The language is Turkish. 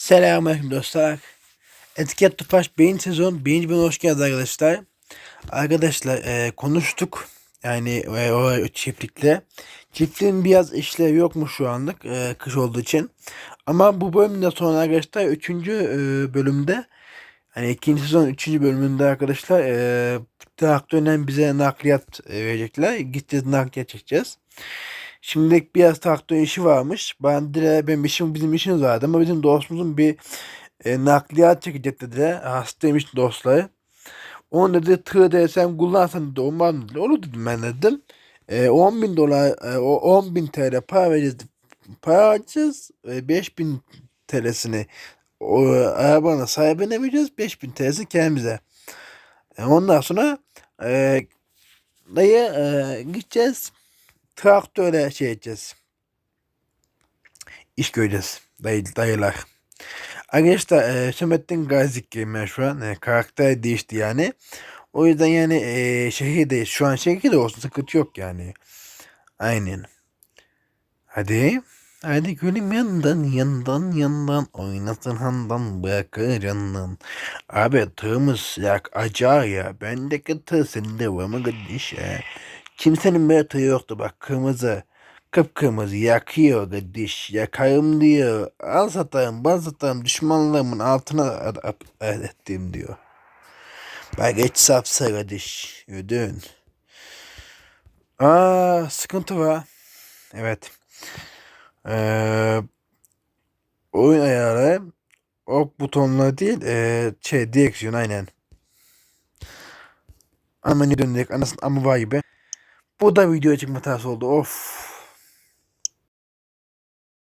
Selamünaleyküm dostlar. Etiket Tupaş beyin sezon birinci bölüme hoş geldiniz arkadaşlar. Arkadaşlar e, konuştuk. Yani e, o çiftlikle. Çiftliğin biraz işlevi yokmuş şu anlık. e, kış olduğu için. Ama bu bölümden sonra arkadaşlar 3. bölümde hani ikinci sezon 3. bölümünde arkadaşlar e, traktörden bize nakliyat e, verecekler. Gideceğiz nakliyat çekeceğiz. Şimdilik biraz traktör işi varmış. Ben de benim işim bizim işimiz vardı ama bizim dostumuzun bir e, nakliyat çekecek dediler. Hastaymış dostları. Onu dedi tığ desem kullansan dedi olmaz mı dedi. Olur dedim ben dedim. E, 10 bin dolar, e, o 10 bin TL para vereceğiz. Para alacağız. E, 5 bin TL'sini o arabanın sahibine vereceğiz. 5 bin TL'sini kendimize. E, ondan sonra e, dayı e, gideceğiz traktöre şey edeceğiz. İş göreceğiz. Dayı, dayılar. Arkadaşlar e, Sömettin Gazik ben şu an. E, karakter değişti yani. O yüzden yani e, şehirdeyiz. Şu an şehirde olsun sıkıntı yok yani. Aynen. Hadi. Hadi gülüm yandan yandan yandan oynasın handan bırakır yandan. Abi tığımız yak acar ya. Bendeki tığ sende var mı kardeş? Kimsenin böyle tığı yoktu bak kırmızı. Kıpkırmızı yakıyor kardeş. Yakarım diyor. Al satarım bal satarım düşmanlarımın altına ettim diyor. Bak geç sapsa kardeş. Ödün. Aa sıkıntı var. Evet. Ee, oyun ayarı ok butonları değil ee, şey direksiyon aynen. Ama ne döndük anasını ama vay be. Bu da video çekme hatası oldu. Of.